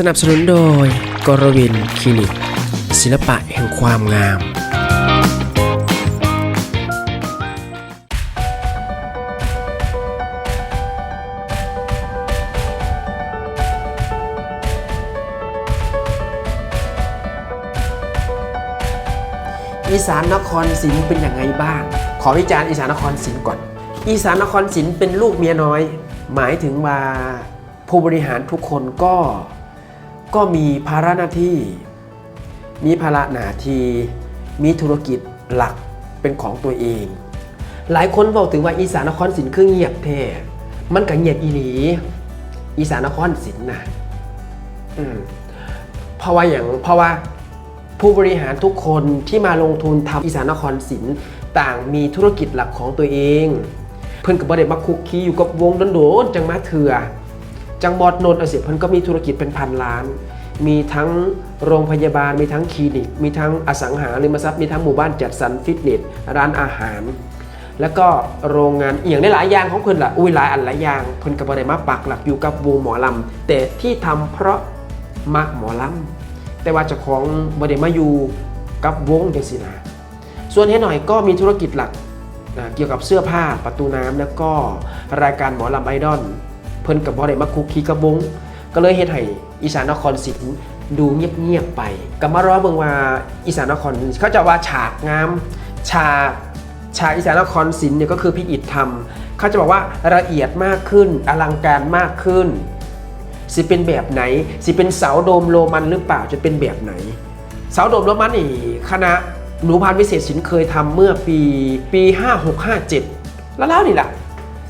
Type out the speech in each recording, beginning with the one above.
สนับสนุนโดยกรวินคลินิก ศิลปะแห่งความงาม อีสานนครศรีเป็นยังไงบ้าง ขอวิจารณ์อีสานนครศรีก่อน อีสานนครศรีเป็นลูกเมียน้อย หมายถึงว่าผู้บริหารทุกคนก็ ก็มีภาระหน้าที่ มีภาระหน้าที่มีธุรกิจหลักเป็นของตัวเอง หลายคนบอกถึงว่าอีสานนครศรีคือเงียบแท้มันก็เงียบอีหลีอีสานนครศรีนะอืมเพราะว่าอย่างเพราะว่าผู้บริหารทุกคนที่มาลงทุนทำอีสานนครศิลป์ต่างมีธุรกิจหลักของตัวเอง เพิ่นกับบ่ได้มาคุกคีอยู่กับวงโดนจังมาเถื่อ จังบอดนนท์เอาเสียเพิ่นก็มีธุรกิจเป็นพันล้าน มีทั้งโรงพยาบาล มีทั้งคลินิก มีทั้งอสังหาริมทรัพย์ มีทั้งหมู่บ้านจัดสรรฟิตเนส ร้านอาหาร แล้วก็โรงงานอีย่างได้หลายอย่างของเพิ่นละอุ้ยหลายอันหลายอย่างเพิ่นก็บ่ได้มาปักหลักอยู่กับวงหมอลำแต่ที่ทำเพราะมักหมอลำแต่ว่าเจ้าของบไดมาอยู่กับวงจังสินะส่วนเฮหน่อยก็มีธุรกิจหลักนะเกี่ยวกับเสื้อผ้าประตูน้ำแล้วก็รายการหมอลำไอดอล เพิ่นกับบได้มาคุกคีกับวงก็เลยเฮ็ดให้อีสานนครศรีดูเงียบๆไปก็มารอเบิ่งว่าอีสานนครเขาจะว่าฉากงามฉากฉากอีสานนครศรีเนี่ยก็คือพี่อิฐทำเขาจะบอกว่าละเอียดมากขึ้นอลังการมากขึ้น สิเป็นแบบไหน สิเป็นเสาโดมโรมันหรือเปล่าจะเป็นแบบไหน เสาโดมโรมันนี่คณะหนูพานวิเศษศิลป์เคยทำเมื่อปีปี 5657 แล้วแล้วนี่แหละ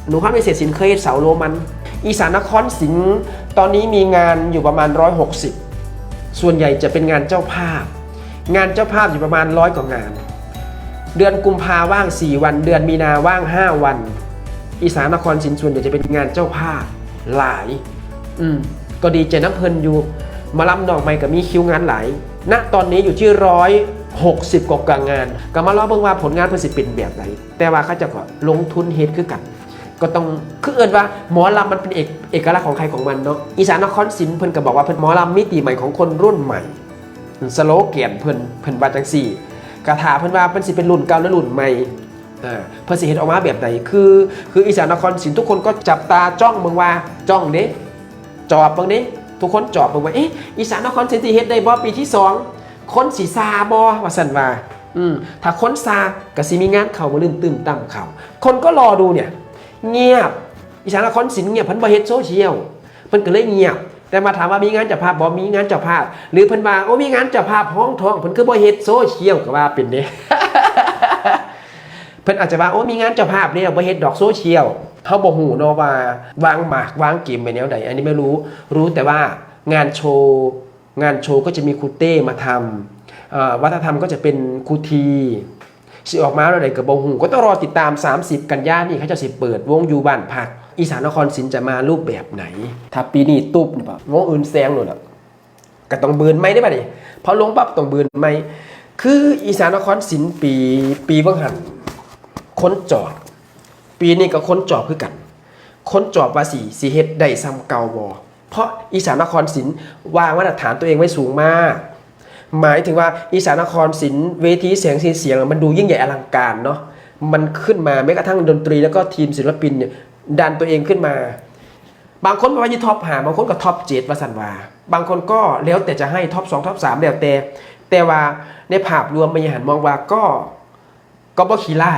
หนูพานวิเศษศิลป์เคยเสาโรมัน อีสานนครศิลป์ตอนนี้มีงานอยู่ประมาณ 160 ส่วนใหญ่จะเป็นงานเจ้าภาพ งานเจ้าภาพอยู่ประมาณร้อยกว่างาน เดือนกุมภาว่าง 4 วัน เดือนมีนาว่าง 5 วัน อีสานนครศิลป์ส่วนใหญ่จะเป็นงานเจ้าภาพหลาย อืมก็ดีใจน้ำเพลินอยู่มาลำดอกไม้กับมีคิวงานหลายณตอนนี้อยู่ที่ร้อยหกสิบกว่างาน ก็มาล้อเบิ่งว่าผลงานเพิ่นสิเป็นแบบไหนแต่ว่าเขาจะก็ลงทุนเฮ็ดคือกัน ก็ต้องคือเอิ้นว่าหมอลำมันเป็นเอกเอกลักษณ์ของใครของมันเนาะอีสานนครศิลป์เพิ่นก็บอกว่าเพิ่นหมอลำมิติใหม่ของคนรุ่นใหม่สโลแกนเพิ่นเพิ่นว่าจังซี่กระถาเพิ่นว่าเพิ่นสิเป็นรุ่นเก่าและรุ่นใหม่เออเพิ่นสิเฮ็ดออกมาแบบไหนคือ คืออีสานนครศิลป์ทุกคนก็จับตาจ้องเบิ่งว่าจ้องเด้จอบเบางนี้ทุกคนจอบเบางว่าเอ๊ะอีสานนครศรีที่เฮ็ดได้บ่ปีที่สองคนสีซาบ่ว่าสันว่าอืมถ้าคนซาก็สิมีงานเข้ามาลืมตื่มตั้มเขาคนก็รอดูเนี่ย เงียบ อีสานนครศรีเงียบเพิ่นบ่เฮ็ดโซเชียลเพิ่นก็เลยเงียบ แต่มาถามว่ามีงานเจ้าภาพบ่มีงานเจ้าภาพ หรือเพิ่นว่าโอ้มีงานเจ้าภาพห้องทองเพิ่นคือบ่เฮ็ดโซเชียลก็ว่าเป็นเด้ เพิ่นอาจจะว่าโอ้มีงานเจ้าภาพเนี่ยบ่เฮ็ดดอกโซเชียลเฮาบ่ฮู้เนาะว่าวางหมากวางเกมไปแนวใดอันนี้ไม่รู้รู้แต่ว่างานโชว์งานโชว์ก็จะมีครูเต้มาทำเอ่อวัฒนธรรมก็จะเป็นครูที สิออกมาแล้วใดก็บ่ฮู้ก็ต้องรอติดตาม 30 กันยายนนี่เขาจะสิเปิดวงอยู่บ้านพัก อีสานนครศรีจะมารูปแบบไหน ถ้าปีนี้ตุ๊บนี่บ่วงอื่นแซงโน่นน่ะก็ต้องเบือนไม่ได้ป่ะดิพอลงปั๊บต้องเบือนไม่คืออีสานนครศิลป์ปีปีเบิ่งหันค้นจอบปีนี้ก็ค้นจอบคือกัน ค้นจอบว่าสีสีเฮ็ดได้ซ้ำเก่าบ่เพราะอีสานนครศิลป์วางมาตรฐานตัวเองไว้สูงมาก หมายถึงว่าอีสานนครศิลป์เวทีเสียงสีเสียงมันดูยิ่งใหญ่อลังการเนาะมันขึ้นมาแม้กระทั่งดนตรีแล้วก็ทีมศิลปินเนี่ยดันตัวเองขึ้นมา บางคนบอกว่ายี่ท็อปหาบางคนก็ท็อปเจ็ดว่าสันวาบางคนก็แล้วแต่จะให้ท็อปสองท็อปสามแล้วแต่แต่ว่าในภาพรวมบริหารมองว่าก็ก็บ่ขี้ไล่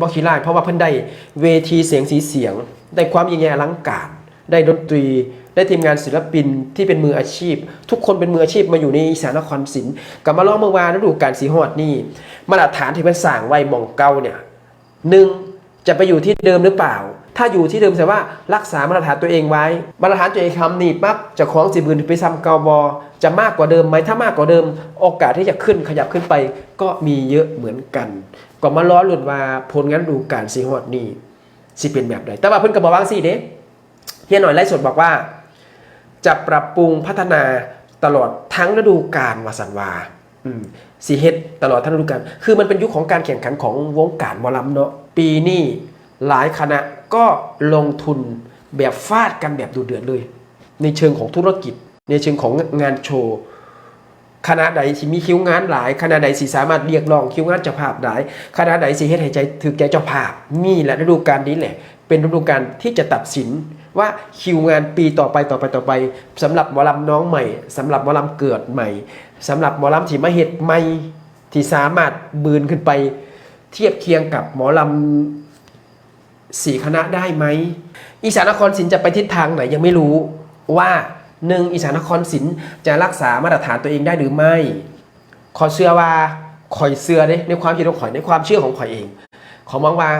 บ่ขี้ไล่เพราะว่าเพิ่นได้เวทีเสียงสีเสียง ได้ความยิ่งใหญ่อลังการ ได้ดนตรี ได้ทีมงานศิลปินที่เป็นมืออาชีพ ทุกคนเป็นมืออาชีพมาอยู่ในอีสานนครศิลป์กับมาลองเมื่อวานฤดูกาลสีหอดนี่มาตรฐานที่เป็นสร้างไว้หมองเก่าเนี่ยหนึ่งจะไปอยู่ที่เดิมหรือเปล่า ถ้าอยู่ที่เดิมแสดงว่ารักษามาตรฐานตัวเองไว้ มาตรฐานตัวเองคำนี่ปั๊บจะของสิบืนไปซ้ำเกาบอจะมากกว่าเดิมไหมถ้ามากกว่าเดิม โอกาสที่จะขึ้นขยับขึ้นไป ก็มีเยอะเหมือนกันก็มาล้อหลุดว่าผลงานดูกาลสีฮอดนี่สิเป็นแบบใดแต่ว่าเพิ่นก็บอกว่าสิเด้เฮียหน่อยไล่สดบอกว่า จะปรับปรุงพัฒนาตลอดทั้งฤดูกาลวาสันวาอืมสีเฮ็ดตลอดทั้งฤดูกาลคือมันเป็นยุคของการแข่งขันของวงการหมอลำเนาะปีนี้หลายคณะก็ลงทุนแบบฟาดกันแบบดูเดือดเลย ในเชิงของธุรกิจในในเชิงของงานโชว์คณะใดที่มีคิวงานหลายคณะใดสิสามารถเรียกร้องคิวงานเจ้าภาพได้คณะใดสิเฮ็ดให้ใจถึกใจเจ้าภาพนี่แหละฤดูกาลนี้แหละ เป็นฤดูกาลที่จะตัดสิน ว่าคิวงานปีต่อไปต่อไปต่อไปสำหรับหมอลำน้องใหม่สำหรับหมอลำเกิดใหม่สำหรับหมอลำที่มาเฮ็ดใหม่ที่สามารถบืนขึ้นไป เทียบเคียงกับหมอลำสี่คณะได้ไหมอีสานนครศิลป์จะไปทิศทางไหนยังไม่รู้ว่าหนึ่งอีสานนครศิลป์จะรักษามาตรฐานตัวเองได้หรือไม่ขอเชื่อว่าขอยเชื่อเด้ในความคิดของข่อยในความเชื่อของข่อยเอง ขอมองว่า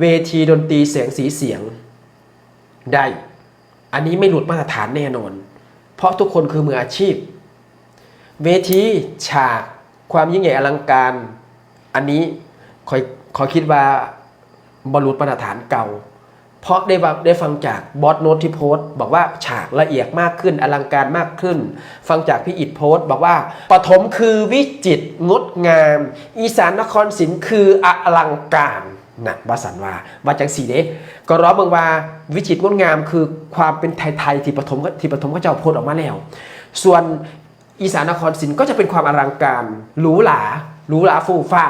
เวทีดนตรีเสียงสีเสียง ได้ อันนี้ไม่หลุดมาตรฐานแน่นอน เพราะทุกคนคือมืออาชีพ เวทีฉากความยิ่งใหญ่อลังการ อันนี้ขอยขอคิดว่าบรรลุมาตรฐานเก่า เพราะได้ได้ฟังจากบอสโนตที่โพสต์บอกว่าฉากละเอียดมากขึ้นอลังการมากขึ้น ฟังจากพี่อิดโพสต์บอกว่าปฐมคือวิจิตงดงาม อีสานนครศิลป์คืออลังการนะวาสันว่าว่าจังสีเด้ ก็ร้องเบิ่งว่าวิจิตรงดงามคือความเป็นไทยๆที่ปฐมที่ปฐมก็จะเอาพสต์ออกมาแล้ว ส่วนอีสานนครศิลป์ก็จะเป็นความอลังการหรูหราหรูหราฟูฟ้า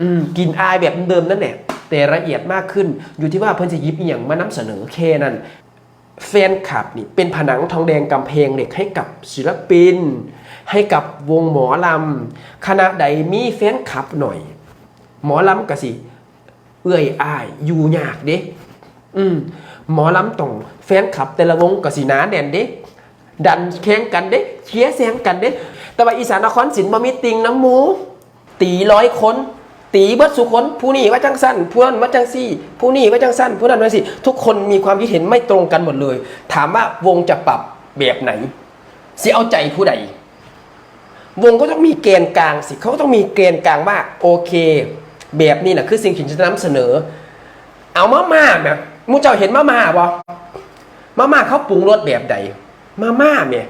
อืมกลินอายแบบเดิมนั่นแหละแต่ละเอียดมากขึ้นอยู่ที่ว่าเพิ่นจะยิบอหย่างมานำเสนอแค่นั้นแฟนคลับนี่เป็นผนังทองแดงกำแพงเหล็กให้กับศิลปิน ให้กับวงหมอลำคณะใดมีแฟนคลับหน่อย หมอลำกะสิ เอื้อยอ้ายอยู่ยากเด้ อืมหมอลำต้องแฟนคลับ แต่ละวงกะสิหนาแน่นเด้ดันแข่งกันเด้เชียร์แซงกันเด้แต่ว่าอีสานนครศิลป์บ่มีติงน้ำหมู ตีร้อยคนตีเบิดสุคนผู้นี้ว่าจังสั้นผู้นั้นว่าจังซี่ ผู้นี้ว่าจังสั้นผู้นั้นว่าสิทุกคนมีความคิดเห็นไม่ตรงกันหมดเลย ถามว่าวงจะปรับแบบไหนสิเอาใจผู้ใดวงก็ต้องมีเกณฑ์กลางสิเขาก็ต้องมีเกณฑ์กลางว่าโอเค แบบนี้นะคือสิ่งที่จะนำเสนอ เอามาม่าแบบ มูเจ้าเห็นมาม่าบ่มาม่าเขาปรุงรสแบบใด มาม่าเนี่ย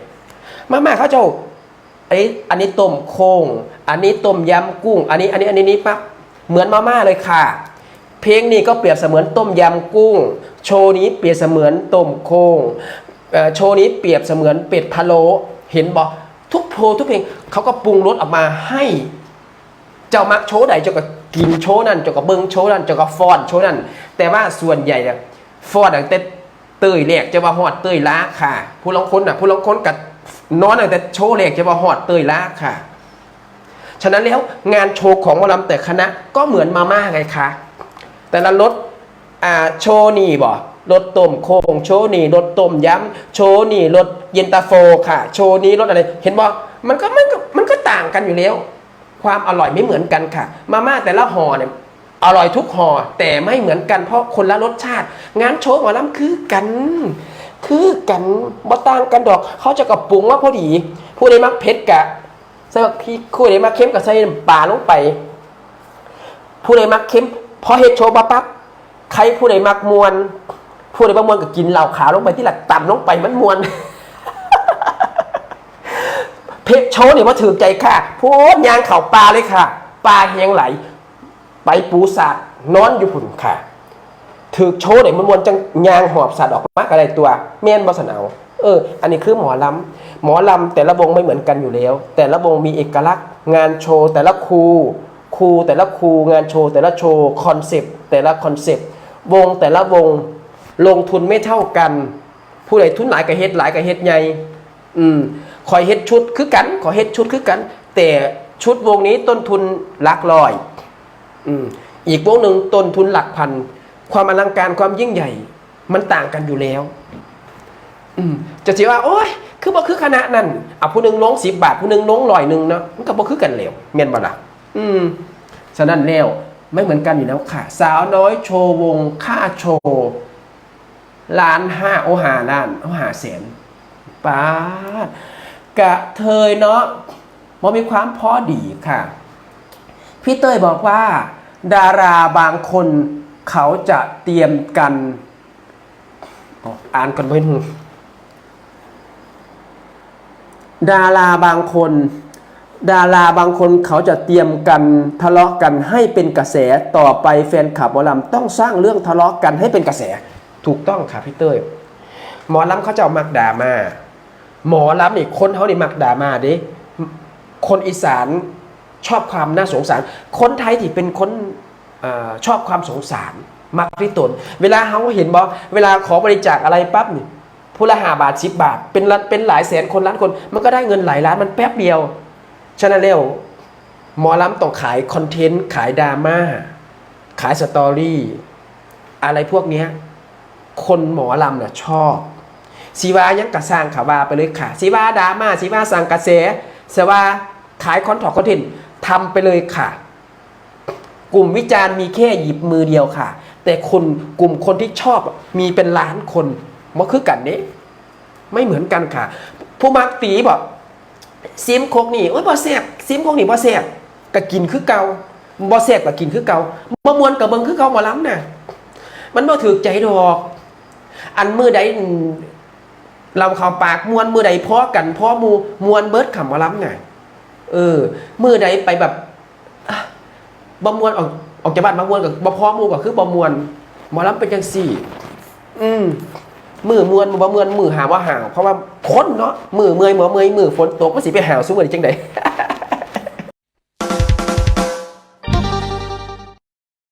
มาม่าเขาเจ้าอันนี้อันนี้ต้มโค้ง อันนี้ต้มยำกุ้ง อันนี้อันนี้อันนี้นี่ปั๊บเหมือนมาม่าเลยค่ะ เพลงนี้ก็เปรียบเสมือนต้มยำกุ้ง โชว์นี้เปรียบเสมือนต้มโค้งโชว์นี้เปรียบเสมือนเป็ดพะโล้เห็นบอกทุกโพทุกเพลงเขาก็ปรุงรสออกมาให้ เจ้ามักโชว์ใดเจ้าก็ กินโชว์นั่นเจ้าก็เบิ้งโชว์นั่นเจ้าก็ฟอนโชว์นั่นแต่ว่าส่วนใหญ่อะฟอนตั้งแต่เตยแรกจะว่าฮอดเตยล้าค่ะ ผู้ลางคนน่ะผู้ลางค้นกับนอนตั้งแต่โชว์แรกจะว่าฮอดเตยล้าค่ะ ฉะนั้นแล้วงานโชว์ของหมอลำแต่คณะก็เหมือนมาม่าไงคะแต่ละรสอ่าโชว์นี่บ่รสต้มโค้งโชว์นี่รสต้มย้ำโชว์นี่รสเย็นตาโฟค่ะ โชว์นี้รสอะไร เห็นบ่มันก็มันก็มันก็ต่างกันอยู่แล้ว ความอร่อยไม่เหมือนกันค่ะ มาม่าแต่ละห่อเนี่ยอร่อยทุกห่อแต่ไม่เหมือนกันเพราะคนละรสชาติ งานโชว์หมอลำคือกัน คือกันบ่ต่างกันดอกเขาจะกับปรุงว่าพอดี ผู้ใดมักเผ็ดกะใส่พริกผู้ใดมักเค็มกับใส่ปลาลงไป ผู้ใดมักเค็มพอเฮ็ดโชว์ปั๊บปั๊บใครผู้ใดมักมวนผู้ใดบ่มวนก็กินเหล้าขาวลงไปที่หลักต่ำลงไปมันมวน เพชรโช ว์นี่ว่าถือใจค่ะพูดยางเข่าปลาเลยค่ะ ปลาแหงไหล ไปปูสาดนอนอยู่พุ่นค่ะถือโชว์เนี่ยมันมวนจังยางหอบสัตว์ออกมากอะไรตัวเม่นบอสนเอาเออ อันนี้คือหมอลำหมอลำแต่ละวงไม่เหมือนกันอยู่แล้ว แต่ละวงมีเอกลักษณ์ งานโชว์แต่ละครูครูแต่ละครูงานโชว์แต่ละโชว์คอนเซปต์แต่ละคอนเซปต์วงแต่ละวงลงทุนไม่เท่ากัน ผู้ใดทุนหลายกับเฮ็ดหลายกับเฮ็ดใหญ่อืม คอยเฮ็ดชุดคือกันขอเฮ็ดชุดคือกัน แต่ชุดวงนี้ต้นทุนหลักร้อยอืมอีกวงหนึ่งต้นทุนหลักพัน ความอลังการความยิ่งใหญ่ มันต่างกันอยู่แล้ว อืมจะสิว่าโอ้ยคือบ่คือคณะนั่นอะผู้หนึ่งลงสิบบาท ผู้หนึงลงร้อยหนึ่งเนาะมันก็บ่คือกันแล้วเมียนบ่ล่ะอืมฉะนั้นแล้วไม่เหมือนกันอยู่แล้วค่ะ สาวน้อยโชว์วงค่าโชว์ล้านห้าโอหาล้านโอหาแสนป้า กะเทยเนาะมันมีความพอดีค่ะ พี่เต้ยบอกว่า ดาราบางคนเขาจะเตรียมกันอ,อ่านกันไว้หนึ่งดาราบางคน ดาราบางคนเขาจะเตรียมกันทะเลาะกันให้เป็นกระแสต่อไปแฟนคลับหมอลำต้องสร้างเรื่องทะเลาะกันให้เป็นกระแส ถูกต้องค่ะพี่เต้ยหมอลำเขาจะเอามักด่ามา หมอรับนี่คนเขานี่มักด่ามาเด้คนอีสานชอบความน่าสงสาร คนไทยที่เป็นคนอชอบความสงสาร มักที่ตน เวลาเขาเห็นบอกเวลาขอบริจาคอะไรปั๊บนี่ผู้ละหาบาทสิบบาท เป็นล้านเป็นหลายแสนคนล้านคน มันก็ได้เงินหลายล้านมันแป๊บเดียวฉะนั้นแล้วหมอลำต้องขายคอนเทนต์ขายดราม่าขายสตอรี่อะไรพวกเนี้ยคนหมอลำน่ะชอบ สีวายังกระสร้างข่าวว่าไปเลยค่ะสีวาดราม่าสีวาสั่งกระแสสว่าขายคอนทอคอนเทนต์ทำไปเลยค่ะ กลุ่มวิจารณ์มีแค่หยิบมือเดียวค่ะ แต่คนกลุ่มคนที่ชอบมีเป็นล้านคนมาคือกันเนี้ไม่เหมือนกันค่ะ ผู้มักตีบอกซิมโคกนี่โอ้ยบ่แซ่บซิมโคกนี่บ่แซ่บก็กินคือเก่าบ่แซ่บก็กินคือเกาบ่มวนกับเบิงคือเกาหมอล้ำน่ะมันบ่ถือใจดอก อันมือใด เราเข้าปากมวนมือใดพ่อกันพ่อมูมวนเบิดขำมอลำไงเออมือใดไปแบบอะบ่มวนออกออกจากบ้านมามวนกับบ่พอมูก็คือบ่มวนหมอลำเป็นจังสี่ อืมมือมวนบ่มวนมือหาว่าหาวเพราะว่าคนเนาะมือเมื่อยหมอเมื่อยมือฝนตกมันสิไปหาวซุมื้อจังได